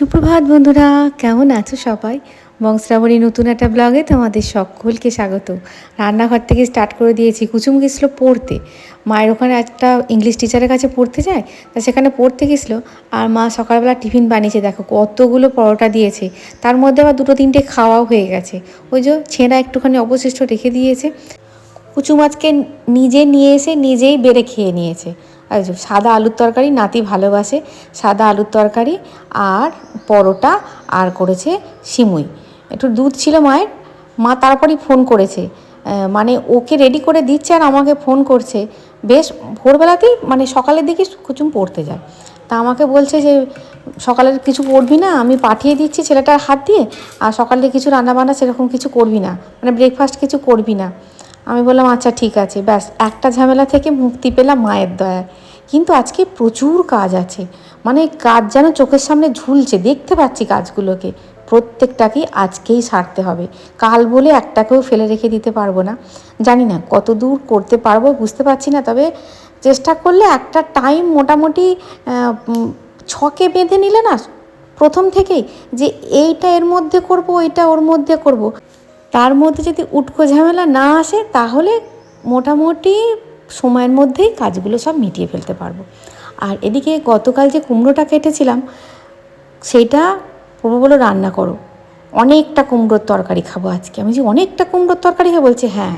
সুপ্রভাত বন্ধুরা, কেমন আছো সবাই? বংশ্রাবণী নতুন একটা ব্লগে তোমাদের সকলকে স্বাগত। রান্নাঘর থেকে স্টার্ট করে দিয়েছি কুচুম গেছিল পড়তে। মায়ের ওখানে একটা ইংলিশ টিচারের কাছে পড়তে যায়, তা সেখানে পড়তে গেছিল, আর মা সকালবেলা টিফিন বানিয়েছে। দেখো কতগুলো পরোটা দিয়েছে, তার মধ্যে আবার দুটো তিনটে খাওয়াও হয়ে গেছে। ওই যে ছেঁড়া একটুখানি অবশিষ্ট রেখে দিয়েছে। কুচুম আজকে নিজে নিয়ে এসে নিজেই বেড়ে খেয়ে নিয়েছে। সাদা আলুর তরকারি নাতি ভালোবাসে। সাদা আলুর তরকারি আর পরোটা আর করেছে সিমুই। একটু দুধ ছিল মায়ের। মা তারপরেই ফোন করেছে। মানে ওকে রেডি করে দিচ্ছে আর আমাকে ফোন করছে। বেশ ভোরবেলাতেই মানে সকালের দিকে কুচুম পড়তে যায়। তা আমাকে বলছে যে, সকালের কিছু করবি না? আমি পাঠিয়ে দিচ্ছি ছেলেটার হাত দিয়ে। আর সকালে কিছু রান্নাবান্না সেরকম কিছু করবি না। মানে ব্রেকফাস্ট কিছু করবি না। আমি বললাম আচ্ছা ঠিক আছে। ব্যাস, একটা ঝামেলা থেকে মুক্তি পেলাম মায়ের দয়ায়। কিন্তু আজকে প্রচুর কাজ আছে। মানে কাজ যেন চোখের সামনে ঝুলছে, দেখতে পাচ্ছি কাজগুলোকে। প্রত্যেকটাকেই আজকেই সারতে হবে। কাল বলে একটাকেও ফেলে রেখে দিতে পারব না। জানি না কত দূর করতে পারব, বুঝতে পারছি না। তবে চেষ্টা করলে একটা টাইম মোটামুটি ছকে বেঁধে নিলে না, প্রথম থেকেই যে এইটা এর মধ্যে করব এটা ওর মধ্যে করব। তার মধ্যে যদি উটকো ঝামেলা না আসে, তাহলে মোটামুটি সময়ের মধ্যেই কাজগুলো সব মিটিয়ে ফেলতে পারব। আর এদিকে গতকাল যে কুমড়োটা কেটেছিলাম সেইটা প্রভু বলো রান্না করো। অনেকটা কুমড়োর তরকারি খাব আজকে। আমি যে অনেকটা কুমড়োর তরকারি খাব? বলছে হ্যাঁ।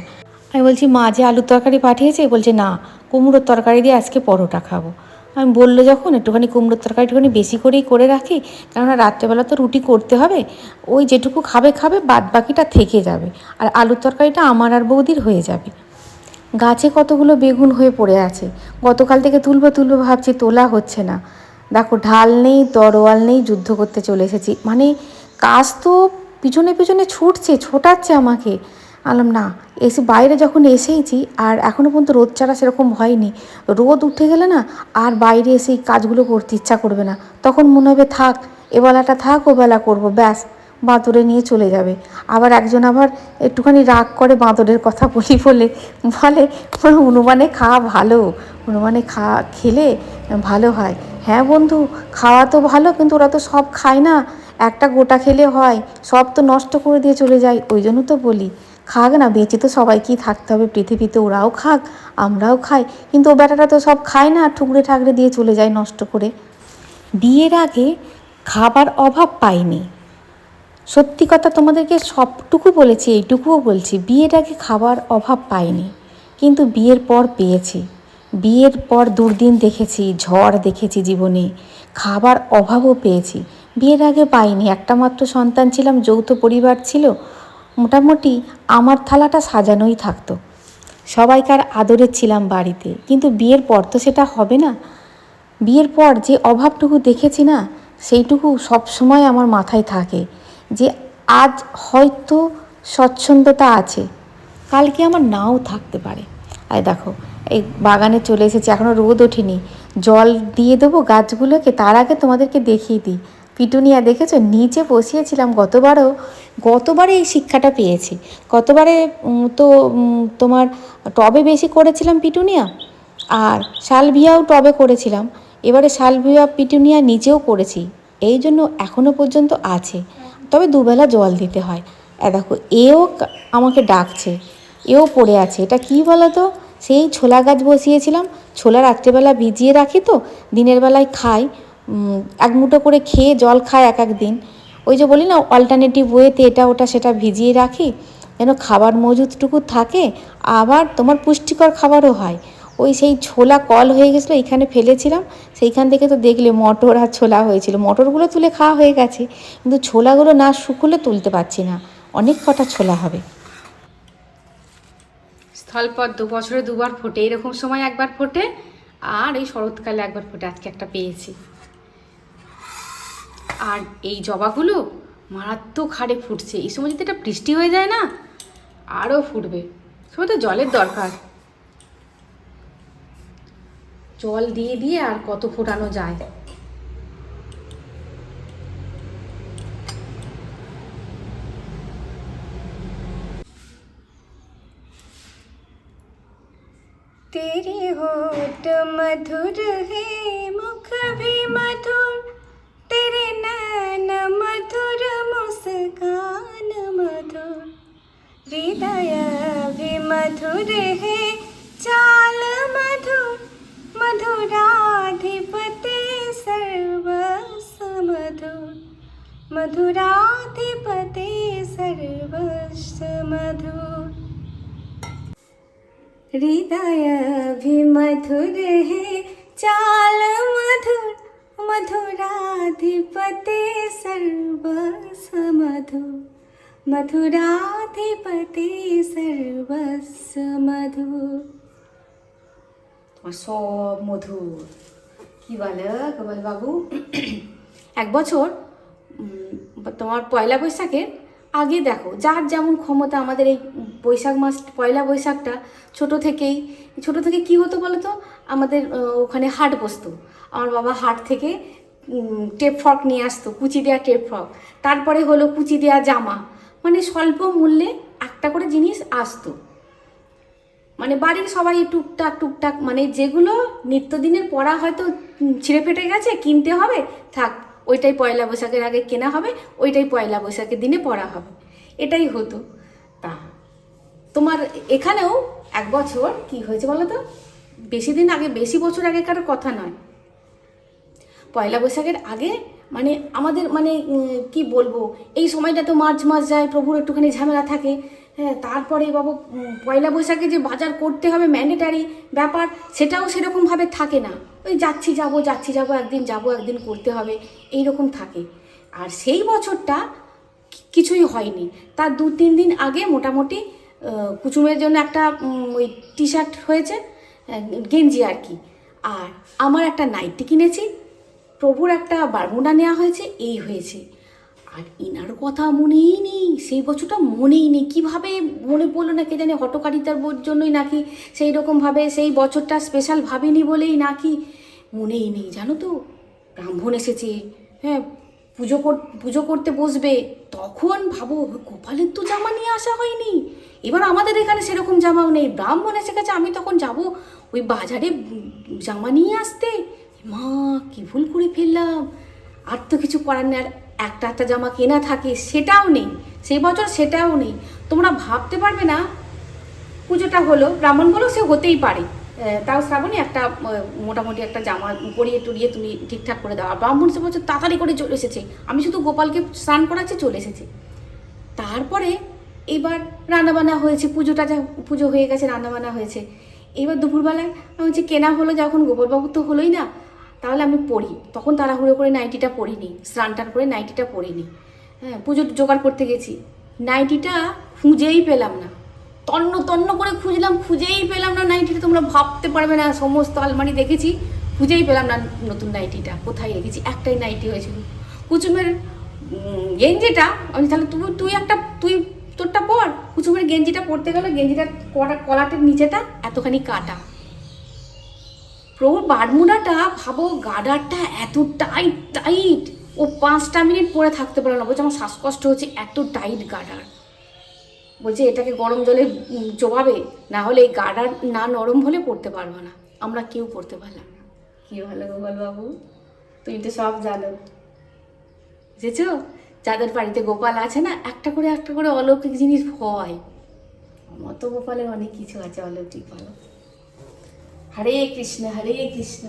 আমি বলছি, মা যে আলুর তরকারি পাঠিয়েছে? বলছে, না, কুমড়োর তরকারি দিয়ে আজকে পরোটা খাব। আমি বলল, যখন একটুখানি কুমড়োর তরকারি একটুখানি বেশি করেই করে রাখি, কেননা রাত্রেবেলা তো রুটি করতে হবে, ওই যেটুকু খাবে খাবে বাদ বাকিটা থেকে যাবে, আর আলুর তরকারিটা আমার আর বৌদির হয়ে যাবে। গাছে কতগুলো বেগুন হয়ে পড়ে আছে। গতকাল থেকে তুলবো তুলবো ভাবছি, তোলা হচ্ছে না। দেখো, ঢাল নেই, তরোয়াল নেই, যুদ্ধ করতে চলে এসেছি। মানে কাজ তো পিছনে পিছনে ছুটছে, ছোটাচ্ছে আমাকে। আলাম, না, এসে বাইরে যখন এসেইছি, আর এখনও পর্যন্ত রোদ ছাড়া সেরকম হয়নি। রোদ উঠে গেলে না, আর বাইরে এসে কাজগুলো করতে ইচ্ছা করবে না। তখন মনে হবে, থাক, এবেলাটা থাক ও বেলা করব, ব্যাস। বাঁদরে নিয়ে চলে যাবে। আবার একজন আবার একটুখানি রাগ করে বাঁদরের কথা বলি বলে বলে হনুমানে খাওয়া ভালো, হনুমানে খাওয়া খেলে ভালো হয়। হ্যাঁ বন্ধু, খাওয়া তো ভালো, কিন্তু ওরা তো সব খায় না। একটা গোটা খেলে হয়, সব তো নষ্ট করে দিয়ে চলে যায়, ওই জন্য তো বলি। খাক না, বেঁচে তো সবাইকেই থাকতে হবে, পৃথিবীতে ওরাও খাক, আমরাও খাই। কিন্তু ও বেটাটা তো সব খায় না, ঠুকরে ঠাকরে দিয়ে চলে যায় নষ্ট করে। বিয়ের আগে খাবার অভাব পাইনি সত্যি কথা তোমাদেরকে সবটুকু বলেছি, এইটুকুও বলছি, বিয়ের আগে খাবার অভাব পাইনি, কিন্তু বিয়ের পর পেয়েছি। বিয়ের পর দুর্দিন দেখেছি, ঝড় দেখেছি জীবনে, খাবার অভাবও পেয়েছি। বিয়ের আগে পাইনি, একটা মাত্র সন্তান ছিলাম, যৌথ পরিবার ছিল, মোটামুটি আমার থালাটা সাজানোই থাকতো। সবাইকার আদরের ছিলাম বাড়িতে, কিন্তু বিয়ের পর তো সেটা হবে না। বিয়ের পর যে অভাবটুকু দেখেছি না, সেইটুকু সবসময় আমার মাথায় থাকে। যে আজ হয়তো স্বচ্ছন্দতা আছে কালকে আমার নাও থাকতে পারে? আর দেখো, এই বাগানে চলে এসেছি এখনও রোদ ওঠেনি। জল দিয়ে দেবো গাছগুলোকে, তার আগে তোমাদেরকে দেখিয়ে দিই। পিটুনিয়া, দেখেছ? নিচে বসিয়েছিলাম, গতবারও, গতবারে এই শিক্ষাটা পেয়েছি। গতবারে তো তোমার টবে বেশি করেছিলাম পিটুনিয়া, আর শালভিয়াও টবে করেছিলাম। এবারে শালভিয়া, পিটুনিয়া নিচেও করেছি। এই জন্য এখনও পর্যন্ত আছে। তবে দুবেলা জল দিতে হয়। এ দেখো, এও আমাকে ডাকছে। এও পড়ে আছে। এটা কি বলো তো সেই ছোলা গাছ বসিয়েছিলাম। ছোলা রাত্রেবেলা ভিজিয়ে রাখি তো, দিনের বেলায় খাই। এক মুঠো করে খেয়ে জল খায় এক এক দিন। ওই যে বলি না অল্টারনেটিভ ওয়েতে এটা ওটা সেটা ভিজিয়ে রাখি। যেন খাবার মজুদটুকু থাকে, আবার তোমার পুষ্টিকর খাবারও হয়। ওই সেই ছোলা কল হয়ে গেছিল, এখানে ফেলেছিলাম। সেইখান থেকে তো দেখলে মটর আর ছোলা হয়েছিল। মটরগুলো তুলে খাওয়া হয়ে গেছে, কিন্তু ছোলাগুলো না শুকলে তুলতে পারছি না। অনেক কটা ছোলা হবে। স্থলপদ দু বছরে দুবার ফোটে, এরকম সময় একবার ফোটে, আর এই শরৎকালে একবার ফোটে, আজকে একটা পেয়েছি। আর এই জবাগুলো মারাত্মক হারে ফুটছে। এই সময় যদি এটা বৃষ্টি হয়ে যায় না আরও ফুটবে। সময় তো জলের দরকার। জল দিয়ে দিয়ে আর কত ফোটানো যায়। তেরি হোট মধুর হে, মুখ ভি মধুর। তেরে নন মধুর, মুসকান মধুর। হৃদয় ভি মধুর হে मधुराधिपते सर्वस्व मधुर मधुराधिपते सर्वस्व मधुर हृदय भी मधुर है, चाल मधुर। मधुराधिपते सर्वस्व मधुर मधुराधिपते सर्वस्व मधुर সব মধুর। কি বলে গোপাল বাবু? এক বছর তোমার পয়লা বৈশাখের আগে দেখো, যার যেমন ক্ষমতা আমাদের এই বৈশাখ মাস, পয়লা বৈশাখটা ছোট থেকেই, ছোট থেকে কি হতো বলো তো আমাদের ওখানে হাট বসতো। আমার বাবা হাট থেকে টেপ ফ্রক নিয়ে আসতো, কুচি দেওয়া টেপ ফ্রক। তারপরে হলো কুচি দেওয়া জামা। মানে স্বল্প মূল্যে একটা করে জিনিস আসতো। মানে বাড়ির সবাই টুকটাক টুকটাক মানে যেগুলো নিত্যদিনের পড়া হয়তো ছিঁড়ে ফেটে গেছে, কিনতে হবে, থাক, ওইটাই পয়লা বৈশাখের আগে কেনা হবে, ওইটাই পয়লা বৈশাখের দিনে পড়া হবে। এটাই হতো। তা, তোমার এখানেও এক বছর কি হয়েছে বলো তো? বেশি দিন আগে, বেশি বছর আগে আগেকার কথা নয়। পয়লা বৈশাখের আগে মানে আমাদের মানে কি বলব? এই সময়টা তো মার্চ মাস যায়, প্রভুর একটুখানি ঝামেলা থাকে। হ্যাঁ তারপরে বাবু পয়লা বৈশাখে যে বাজার করতে হবে ম্যান্ডেটারি ব্যাপার, সেটাও সেরকমভাবে থাকে না। ওই যাচ্ছি যাব যাচ্ছি যাব, একদিন যাব, একদিন করতে হবে এই রকম থাকে। আর সেই বছরটা কিছুই হয়নি। তার দু, তিন দিন আগে মোটামুটি কুচুমের জন্য একটা ওই টি শার্ট হয়েছে গেঞ্জি আর কি। আর আমার একটা নাইটি কিনেছি, প্রভুর একটা বারমুডা নেওয়া হয়েছে, এই হয়েছে। আর ইনার কথা মনেই নেই, সেই বছরটা মনেই নেই। কীভাবে মনে পড়ল না কে জানে হটকারিতার বোর জন্যই নাকি সেই রকমভাবে সেই বছরটা স্পেশাল ভাবিনি বলেই নাকি মনেই নেই, জানো তো? ব্রাহ্মণ এসেছে হ্যাঁ পুজো কর, পুজো করতে বসবে, তখন ভাবো গোপালের তো জামা নিয়ে আসা হয়নি। এবার আমাদের এখানে সেরকম জামাও নেই। ব্রাহ্মণ এসে গেছে, আমি তখন যাব ওই বাজারে জামা নিয়ে আসতে। মা, কি ভুল করে ফেললাম। আর তো কিছু করার নেই, আর একটা একটা জামা কেনা থাকে, সেটাও নেই। সেই বছর সেটাও নেই। তোমরা ভাবতে পারবে না, পুজোটা হলো। ব্রাহ্মণ বলো সে হতেই পারে। তাও শ্রাবণী একটা মোটামুটি একটা জামা পরিয়ে টরিয়ে তুমি ঠিকঠাক করে দাও। ব্রাহ্মণ সে বছর তাড়াতাড়ি করে চলে এসেছে। আমি শুধু গোপালকে স্নান করাচ্ছি, চলে এসেছে। তারপরে এবার রান্নাবান্না হয়েছে, পুজোটা যা, পুজো হয়ে গেছে, রান্নাবান্না হয়েছে। এবার দুপুরবেলায় আমি হচ্ছে কেনা হলো যখন গোপালবাবু তো হলোই না। তাহলে আমি পড়ি। তখন তাড়াহুড়ো করে নাইটিটা পরিনি স্নান টান করে নাইটিটা পরিনি হ্যাঁ পুজো জোগাড় করতে গেছি। নাইটিটা খুঁজেই পেলাম না। তন্ন তন্ন করে খুঁজলাম, খুঁজেই পেলাম না নাইটিটা। তোমরা ভাবতে পারবে না, সমস্ত আলমারি দেখেছি, খুঁজেই পেলাম না নতুন নাইটিটা। কোথায় রেখেছি? একটাই নাইটি হয়েছিল। কুচুমের গেঞ্জিটা, আমি তাহলে তুই তুই একটা, তুই তোরটা পর। কুচুমের গেঞ্জিটা পরতে গেলে গেঞ্জিটা কলা কলাটের নিচেটা, এতখানি কাটা। প্রভুর বারমুডাটা ভাবো গার্ডারটা এত টাইট টাইট ও পাঁচটা মিনিট পরে থাকতে পারল না। বলছে, আমার শ্বাসকষ্ট হচ্ছে, এত টাইট গার্ডার বলছে, এটাকে গরম জলে চোবাবে, না হলে এই গার্ডার না নরম হলে পড়তে পারব না। আমরা কেউ পড়তে পারলাম না। কি ভালো গোপাল বাবু। তুই তো সব জানো। বুঝেছ? যাদের বাড়িতে গোপাল আছে না, একটা করে একটা করে অলৌকিক জিনিস হয়। আমার তো গোপালের অনেক কিছু আছে অলৌকিক ভালো। হরে কৃষ্ণ হরে কৃষ্ণ।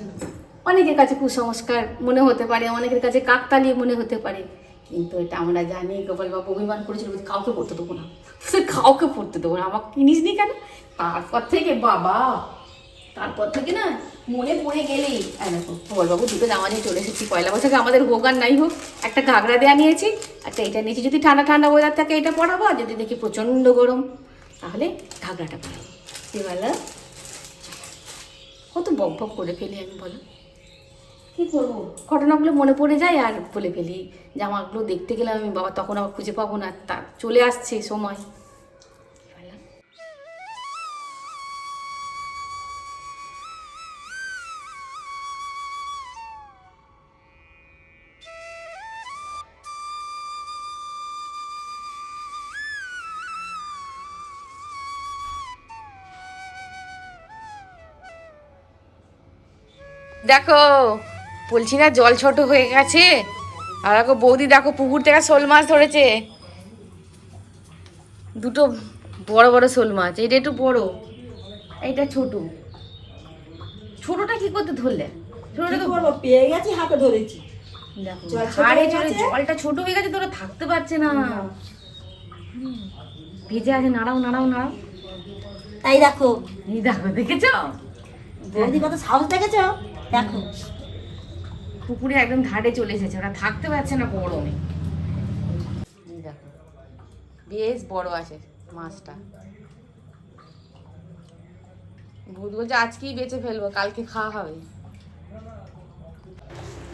অনেকের কাছে কুসংস্কার মনে হতে পারে, অনেকের কাছে কাকতালিয়ে মনে হতে পারে। কিন্তু এটা আমরা জানি গোপাল বাবু অভিমান করেছিল কাউকে পড়তে দেবো না। কাউকে পড়তে দেবো না, আমাকে কিনিস নি কেন? তারপর থেকে বাবা, তারপর থেকে না মনে পড়ে গেলেই। দেখো, গোপালবাবু দুটো জামা নিয়ে চলে এসেছি, পয়লা বৈশাখে আমাদের হোক আর নাই হোক। একটা ঘাগরা দেওয়া নিয়েছি, একটা এটা নিয়েছি। যদি ঠান্ডা ঠান্ডা ওয়েদার থাকে এটা পরাবো, আর যদি দেখি প্রচণ্ড গরম, তাহলে ঘাগরাটা পরাবো। বলো? কত বক বক করে ফেলি আমি বলো। কী করব? ঘটনাগুলো মনে পড়ে যায় আর বলে ফেলি। জামাগুলো দেখতে গেলাম আমি বাবা তখন আবার খুঁজে পাবো না। তা চলে আসছে সময়। দেখো বলছি না জল ছোট হয়ে গেছে? আর দেখো বৌদি দেখো পুকুর থেকে শোল মাছ ধরেছে। দুটো বড় বড় শোল মাছ এটা একটু বড় এটা ছোট। ছোটটা কি করতে ধরলে? ছোটটা তো করব পেয়ে গেছি হাতে ধরেছি। হাড়ে চলে জলটা ছোট হয়ে গেছে তোরা থাকতে পারছে না। ভেজে আছে নাড়াও নাড়াও নাড়াও। তাই দেখো। এই দেখো দেখেছ? বৌদি কত সাহস দেখেছ? দেখো পুকুরে একদম ধারে চলে এসেছে ওরা থাকতে পারছে না গরমে। দেখো বেশ বড় আছে মাছটা। ভূত বলছে আজকেই বেঁচে ফেলব কালকে খাওয়া হবে।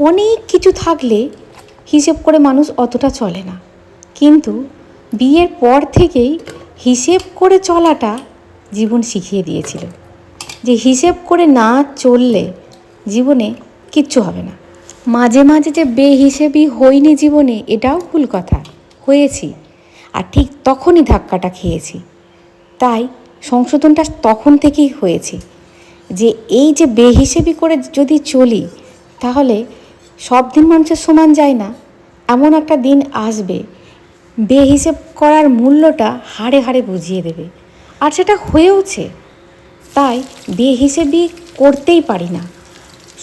অনেক কিছু থাকলে হিসেব করে মানুষ অতটা চলে না। কিন্তু বিয়ের পর থেকেই হিসেব করে চলাটা জীবন শিখিয়ে দিয়েছিল। যে হিসেব করে না চললে জীবনে কিচ্ছু হবে না। মাঝে মাঝে যে বেহিসেবি হইনি জীবনে, এটাও ভুল কথা। হয়েছি, আর ঠিক তখনই ধাক্কাটা খেয়েছি। তাই সংশোধনটা তখন থেকেই হয়েছে। যে এই যে বেহিসেবি করে যদি চলি, তাহলে সব দিন মানুষের সমান যায় না। এমন একটা দিন আসবে, বেহিসেব করার মূল্যটা হাড়ে হাড়ে বুঝিয়ে দেবে। আর সেটা হয়েওছে। তাই বেহিসেবি করতেই পারি না।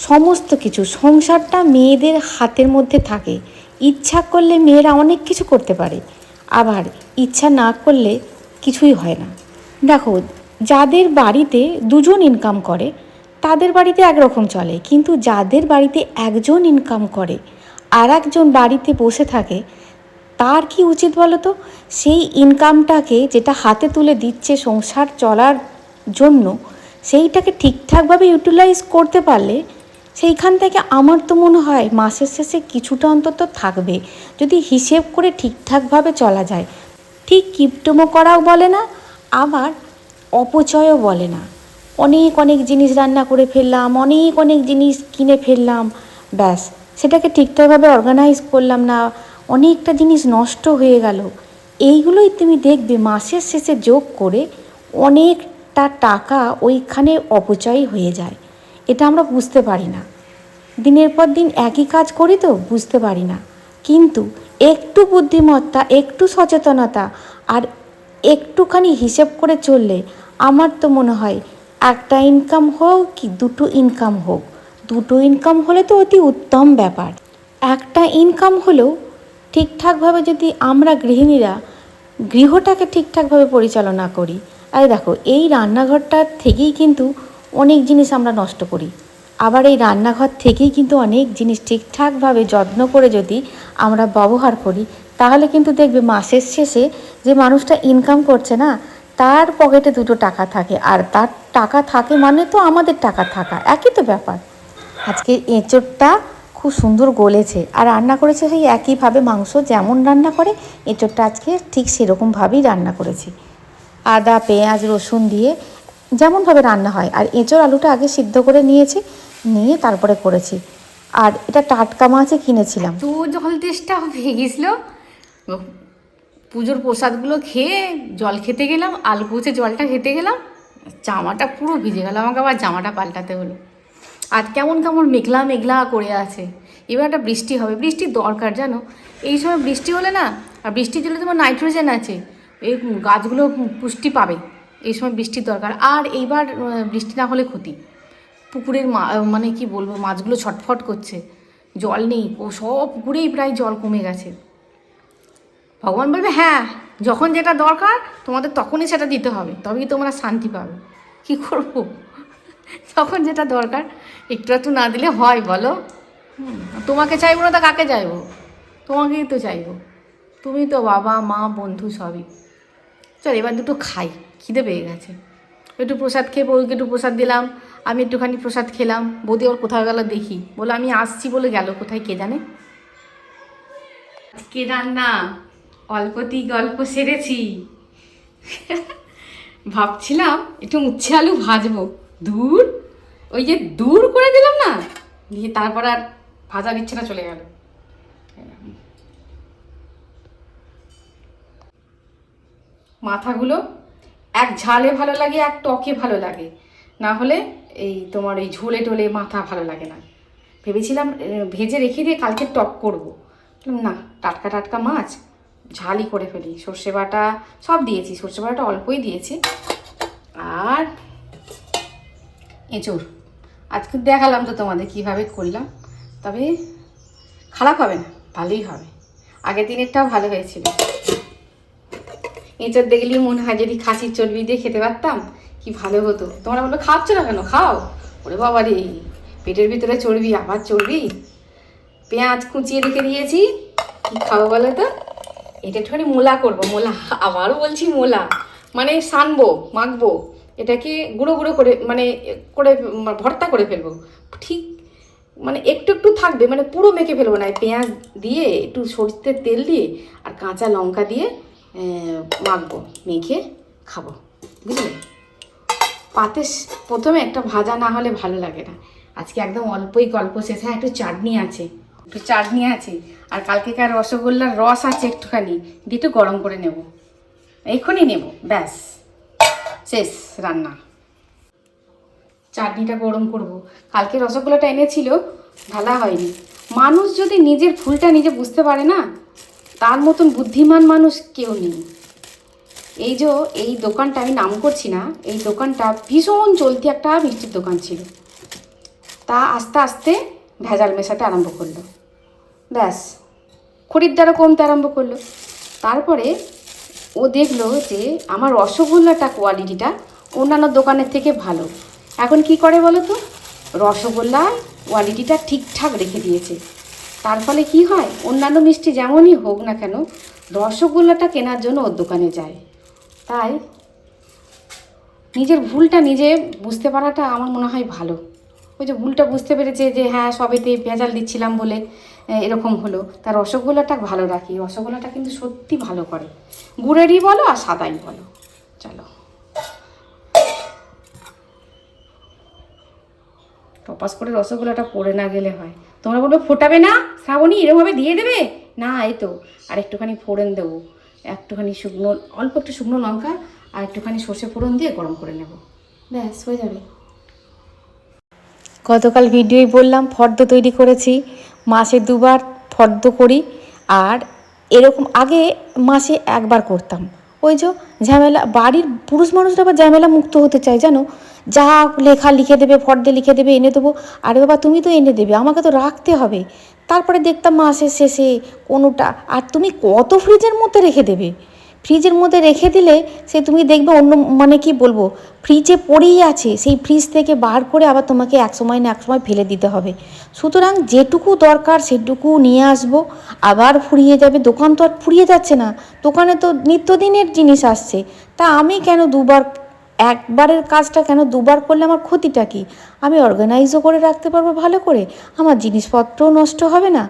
সমস্ত কিছু, সংসারটা মেয়েদের হাতের মধ্যে থাকে। ইচ্ছা করলে মেয়েরা অনেক কিছু করতে পারে, আবার ইচ্ছা না করলে কিছুই হয় না। দেখো, যাদের বাড়িতে দুজন ইনকাম করে, তাদের বাড়িতে একরকম চলে, কিন্তু যাদের বাড়িতে একজন ইনকাম করে আর একজন বাড়িতে বসে থাকে, তার কি উচিত বলো তো সেই ইনকামটাকে যেটা হাতে তুলে দিচ্ছে সংসার চলার জন্য, সেইটাকে ঠিকঠাকভাবে ইউটিলাইজ করতে পারলে সেইখান থেকে আমার তো মনে হয় মাসের শেষে কিছুটা অন্তত থাকবে। যদি হিসেব করে ঠিকঠাকভাবে চলা যায়। ঠিক কিপটমো করাও বলে না, আবার অপচয়ও বলে না। অনেক অনেক জিনিস রান্না করে ফেললাম, অনেক অনেক জিনিস কিনে ফেললাম। ব্যাস, সেটাকে ঠিকঠাকভাবে অর্গানাইজ করলাম না, অনেকটা জিনিস নষ্ট হয়ে গেল। এইগুলোই তুমি দেখবে মাসের শেষে যোগ করে অনেকটা টাকা ওইখানে অপচয় হয়ে যায়। এটা আমরা বুঝতে পারি না। দিনের পর দিন একই কাজ করি তো বুঝতে পারি না। কিন্তু একটু বুদ্ধিমত্তা, একটু সচেতনতা আর একটুখানি হিসেব করে চললে আমার তো মনে হয় একটা ইনকাম হোক কি দুটো ইনকাম হোক, দুটো ইনকাম হলে তো অতি উত্তম ব্যাপার। একটা ইনকাম হলেও ঠিকঠাকভাবে যদি আমরা গৃহিণীরা গৃহটাকে ঠিকঠাকভাবে পরিচালনা করি, আর দেখো এই রান্নাঘরটার থেকেই কিন্তু অনেক জিনিস আমরা নষ্ট করি। আবার এই রান্নাঘর থেকেই কিন্তু অনেক জিনিস ঠিকঠাকভাবে যত্ন করে যদি আমরা ব্যবহার করি, তাহলে কিন্তু দেখবে মাসের শেষে যে মানুষটা ইনকাম করছে না, তার পকেটে দুটো টাকা থাকে। আর তার টাকা থাকে মানে তো আমাদের টাকা থাকা। একই তো ব্যাপার। আজকে এঁচোড়টা খুব সুন্দর গলেছে আর রান্না করেছে সেই একইভাবে মাংস যেমন রান্না করে, এঁচোড়টা আজকে ঠিক সেরকমভাবেই রান্না করেছি। আদা, পেঁয়াজ, রসুন দিয়ে যেমনভাবে রান্না হয়। আর এঁচোড় আলুটা আগে সিদ্ধ করে নিয়েছি, নিয়ে তারপরে করেছি। আর এটা টাটকা মাছই কিনেছিলাম। তো জল তেষ্টা হয়ে গেছিল। পুজোর প্রসাদগুলো খেয়ে জল খেতে গেলাম আলকুচে জলটা খেতে গেলাম। জামাটা পুরো ভিজে গেল, আমাকে আবার জামাটা পাল্টাতে হলো। আর কেমন কেমন মেঘলা মেঘলা করে আছে। এবার একটা বৃষ্টি হবে। বৃষ্টির দরকার, জানো? এই সময় বৃষ্টি হলে না, আর বৃষ্টি দিলে তোমার নাইট্রোজেন আছে। এই গাছগুলো পুষ্টি পাবে। এই সময় বৃষ্টির দরকার। আর এইবার বৃষ্টি না হলে ক্ষতি। পুকুরের মা মানে কি বলব, মাছগুলো ছটফট করছে। জল নেই, ও সব পুকুরেই প্রায় জল কমে গেছে। ভগবান বলবে হ্যাঁ যখন যেটা দরকার, তোমাদের তখনই সেটা দিতে হবে। তবেই তোমরা শান্তি পাবে। কি করব? তখন যেটা দরকার, একটু একটু না দিলে হয়, বলো। তোমাকে চাইব না, তা কাকে চাইব? তোমাকেই তো চাইব। তুমি তো বাবা, মা, বন্ধু সবই। চল, এবার দুটো খাই। খিদে পেয়ে গেছে। একটু প্রসাদ খেয়ে বউকে একটু প্রসাদ দিলাম, আমি একটুখানি প্রসাদ খেলাম, বৌদি ওর কোথাও গেল দেখি। বলে আমি আসছি বলে গেল কোথায় কে জানে? আজকে রান্না, অল্পতেই গল্প সেরেছি। ভাবছিলাম, একটু উচ্ছে আলু ভাজবো। দূর? ওই যে দূর করে দিলাম না? দিয়ে তারপর আর ভাজার ইচ্ছেটা চলে গেল। মাথাগুলো এক ঝালে ভালো লাগে, এক টকে ভালো লাগে। না হলে এই তোমার এই ঝোলে টোলে মাথা ভালো লাগে না। ভেবেছিলাম ভেজে রেখে দিয়ে কালকে টক করব। না, টাটকা টাটকা মাছ, ঝালই করে ফেলি। সর্ষে বাটা সব দিয়েছি, সর্ষে বাটাটা অল্পই দিয়েছি। আর এঁচোড়। আজকে দেখালাম তো তোমাদের কীভাবে করলাম। তবে খারাপ হবে না, ভালোই হবে। আগের দিনেরটাও ভালো হয়েছিল। এঁচড় দেখলেই মনে হয় যদি খাসির চর্বি দিয়ে খেতে পারতাম, কি ভালো হতো। তোমরা বলল, খাচ্ছ না কেন? খাও। ওরে বাবা রে, পেটের ভিতরে চর্বি, আবার চর্বি? পেঁয়াজ কুচিয়ে রেখে দিয়েছি। কি খাব বলো তো? এটা একটুখানি মোলা করব, মোলা। আবারও বলছি মোলা। মানে সানবো, মাখবো। এটাকে গুঁড়ো গুঁড়ো করে মানে করে, ভর্তা করে ফেলব। ঠিক মানে একটু একটু থাকবে মানে পুরো মেখে ফেলব না। পেঁয়াজ দিয়ে, একটু সরষের তেল দিয়ে, আর কাঁচা লঙ্কা দিয়ে মাখবো, মেখে খাব, বুঝলে? পাতে প্রথমে একটা ভাজা না হলে ভালো লাগে না। আজকে একদম অল্পই গল্প শেষ হ্যাঁ একটু চাটনি আছে, একটু চাটনি আছে, আর কালকেকার রসগোল্লার রস আছে একটুখানি, দিয়ে একটু গরম করে নেব। এক্ষুনি নেব, ব্যাস, শেষ রান্না। চাটনিটা গরম করব। কালকে রসগোল্লাটা এনেছিল, ঢালা হয়নি। মানুষ যদি নিজের ভুলটা নিজে বুঝতে পারে না তার মতন বুদ্ধিমান মানুষ কেউ নেই। এই যে এই দোকানটা আমি নাম করছি না, এই দোকানটা ভীষণ চলতি একটা মিষ্টির দোকান ছিল। তা আস্তে আস্তে ভেজাল মেশাতে আরম্ভ করল। ব্যাস, খরিদ্দারও কমতে আরম্ভ করল। তারপরে ও দেখল যে আমার রসগোল্লাটা কোয়ালিটিটা অন্যান্য দোকানের থেকে ভালো। এখন কি করে বলো তো? রসগোল্লার কোয়ালিটিটা ঠিকঠাক রেখে দিয়েছে। তার ফলে কি হয়? অন্যান্য মিষ্টি যেমনই হোক না কেন, রসগোল্লাটা কেনার জন্য ওর দোকানে যায়। তাই নিজের ভুলটা নিজে বুঝতে পারাটা আমার মনে হয় ভালো। ওই যে ভুলটা বুঝতে পেরেছে যে হ্যাঁ সবেতে ভেজাল দিচ্ছিলাম বলে এরকম হলো। তার রসগোল্লাটা ভালো রাখি। রসগোল্লাটা কিন্তু সত্যি ভালো করে। গুড়েরই বলো আর সাদাই বলো। চলো। টপাস করে রসগোল্লাটা পড়ে না গেলে হয়। তোমরা বলবে, ফোটাবে না? শ্রাবণী এরমভাবে দিয়ে দেবে? না, এই তো। আর একটুখানি ফোড়ন দেবো। একটুখানি শুকনো, অল্প একটু শুকনো লঙ্কা আর একটুখানি সর্ষে ফোড়ন দিয়ে গরম করে নেব। ব্যাস, হয়ে যাবে। গতকাল ভিডিওই বললাম, ফর্দ তৈরি করেছি। মাসে দুবার ফর্দ করি আর এরকম আগে মাসে একবার করতাম। ওই যে ঝামেলা, বাড়ির পুরুষ মানুষরা আবার ঝামেলা মুক্ত হতে চায়, জানো? যা লেখা লিখে দেবে ফর্দে লিখে দেবে, এনে দেবো। আরে বাবা, তুমি তো এনে দেবে, আমাকে তো রাখতে হবে। তারপরে দেখতাম মাসের শেষে কোনোটা, আর তুমি কত ফ্রিজের মধ্যে রেখে দেবে? ফ্রিজের মধ্যে রেখে দিলে সে তুমি দেখবে অন্য মানে কি বলব, ফ্রিজে পড়েই আছে, সেই ফ্রিজ থেকে বার করে আবার তোমাকে এক সময় না এক সময় ফেলে দিতে হবে। সুতরাং যেটুকু দরকার সেটুকু নিয়ে আসব। আবার ফুরিয়ে যাবে, দোকান তো আর ফুরিয়ে যাচ্ছে না। দোকানে তো নিত্যদিনের জিনিস আসছে। তা আমি কেন দুবার একবারের কাজটা কেন দুবার করলে আমার ক্ষতিটা কি? আমি অর্গানাইজও করে রাখতে পারব ভালো করে? আমার জিনিসপত্রও নষ্ট হবে না।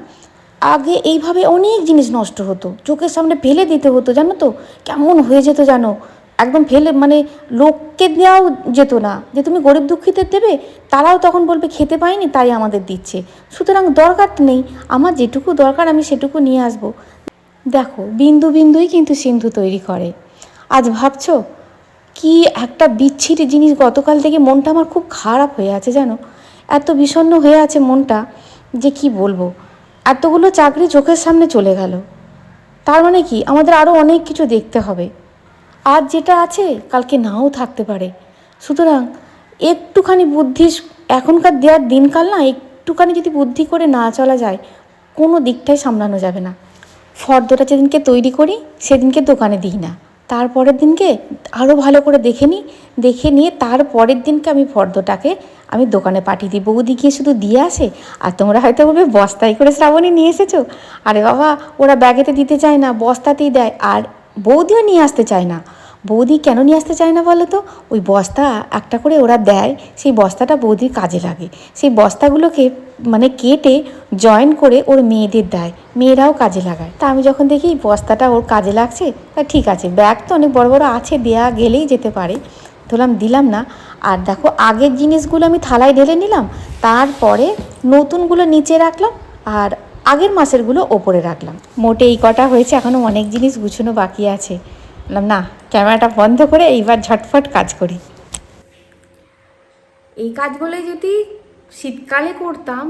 আগে এইভাবে অনেক জিনিস নষ্ট হতো। চোখের সামনে ফেলে দিতে হতো, জানো তো? কেমন হয়ে যেত জানো? একদম ফেলে মানে লোককে দেওয়াও যেত না। যে তুমি গরিব দুঃখীদের দেবে, তারাও তখন বলবে, খেতে পাইনি, তাই আমাদের দিচ্ছে। সুতরাং দরকার নেই। আমার যেটুকু দরকার, আমি সেটুকু নিয়ে আসব। দেখো, বিন্দু বিন্দুই কিন্তু সিন্ধু তৈরি করে। আজ ভাবছ কি একটা বিচ্ছিরি জিনিস গতকাল থেকে মনটা আমার খুব খারাপ হয়ে আছে জানো? এত বিষণ্ণ হয়ে আছে মনটা যে কি বলব? এতগুলো চাকরি চোখের সামনে চলে গেল। তার মানে কি? আমাদের আরও অনেক কিছু দেখতে হবে। আজ যেটা আছে কালকে নাও থাকতে পারে। সুতরাং একটুখানি বুদ্ধি এখনকার দেওয়ার দিনকাল না, একটুখানি যদি বুদ্ধি করে না চলা যায়, কোনো দিকটাই সামলানো যাবে না। ফর্দটা যেদিনকে তৈরি করি, সেদিনকে দোকানে দিই না। তারপরের দিনকে আরও ভালো করে দেখে নিই দেখে নিয়ে তারপরের দিনকে আমি ফর্দটাকে আমি দোকানে পাঠিয়ে দিই। বৌদি গিয়ে শুধু দিয়ে আসে? আর তোমরা হয়তো বলবে বস্তায় করে শ্রাবণী নিয়ে এসেছ? আরে বাবা, ওরা ব্যাগেতে দিতে চায় না, বস্তাতেই দেয়। আর বৌদিও নিয়ে আসতে চায় না। বৌদি কেন নিয়ে আসতে চায় না বলো তো? ওই বস্তা একটা করে ওরা দেয়, সেই বস্তাটা বৌদির কাজে লাগে। সেই বস্তাগুলোকে মানে কেটে জয়েন করে ওর মেয়েদের দেয়, মেয়েরাও কাজে লাগায়। তা আমি যখন দেখি বস্তাটা ওর কাজে লাগছে, তা ঠিক আছে ব্যাগ তো অনেক বড় বড় আছে, দেয়া গেলেই যেতে পারে। ধরলাম, দিলাম না। আর দেখো, আগের জিনিসগুলো আমি থালায় ঢেলে নিলাম, তারপরে নতুনগুলো নিচে রাখলাম, আর আগের মাসেরগুলো ওপরে রাখলাম। মোটে এই কটা হয়েছে এখনও অনেক জিনিস গুছানো বাকি আছে। বললাম, না ক্যামেরাটা বন্ধ করে এইবার ঝটফট কাজ করি। এই কাজগুলোই যদি শীতকালে করতাম,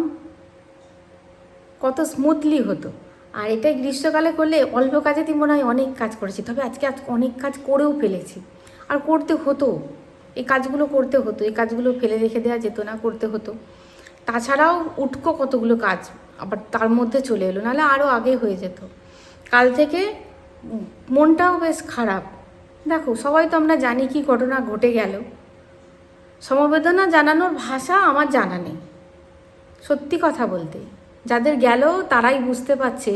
কত স্মুথলি হতো। আর এটাই গ্রীষ্মকালে করলে অল্প কাজেতেই মনে হয় অনেক কাজ করেছি, তবে আজকে আজ অনেক কাজ করেও ফেলেছি। আর করতে হতো, এই কাজগুলো করতে হতো, এই কাজগুলো ফেলে রেখে দেওয়া যেত না, করতে হতো। তাছাড়াও উটকো কতগুলো কাজ, আবার তার মধ্যে চলে এলো, নাহলে আরও আগে হয়ে যেত। কাল থেকে মনটাও বেশ খারাপ। দেখো, সবাই তো আমরা জানি কি ঘটনা ঘটে গেল। সমবেদনা জানানোর ভাষা আমার জানা নেই। সত্যি কথা বলতে, যাদের গেল তারাই বুঝতে পারছে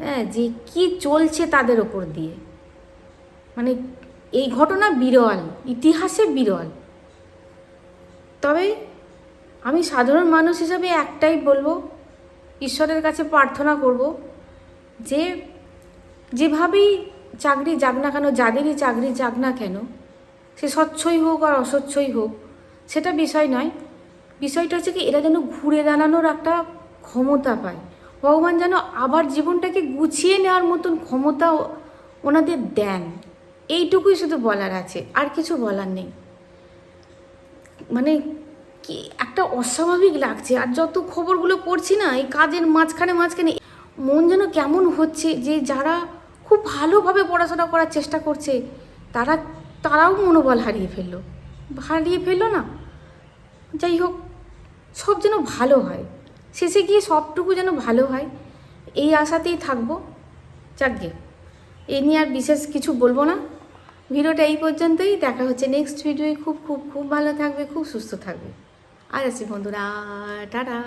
হ্যাঁ যে কি চলছে তাদের ওপর দিয়ে। মানে এই ঘটনা বিরল, ইতিহাসে বিরল। তবে আমি সাধারণ মানুষ হিসাবে একটাই বলব, ঈশ্বরের কাছে প্রার্থনা করব যে, যেভাবেই চাকরি যাক না কেন, যাদেরই চাকরি যাক না কেন, সে স্বচ্ছই হোক আর অস্বচ্ছই হোক, সেটা বিষয় নয়। বিষয়টা হচ্ছে কি, এরা যেন ঘুরে দাঁড়ানোর একটা ক্ষমতা পায়। ভগবান যেন আবার জীবনটাকে গুছিয়ে নেওয়ার মতন ক্ষমতা ওনাদের দেন। এইটুকুই শুধু বলার আছে, আর কিছু বলার নেই। মানে কি একটা অস্বাভাবিক লাগছে, আর যত খবরগুলো পড়ছি না, এই কাজের মাঝখানে মাঝখানে মন যেন কেমন হচ্ছে যে যারা খুব ভালোভাবে পড়াশোনা করার চেষ্টা করছে। তারা, তারাও মনোবল হারিয়ে ফেলল। হারিয়ে ফেলল না। যাই হোক, সব যেন ভালো হয়। শেষে গিয়ে সবটুকু যেন ভালো হয়, এই আশাতেই থাকব। যাকগে, এ নিয়ে আর বিশেষ কিছু বলব না। ভিডিওটা এই পর্যন্তই। দেখা হচ্ছে নেক্সট ভিডিওয়ে খুব খুব খুব ভালো থাকবে, খুব সুস্থ থাকবে। আর আছি বন্ধুরা, টাটা।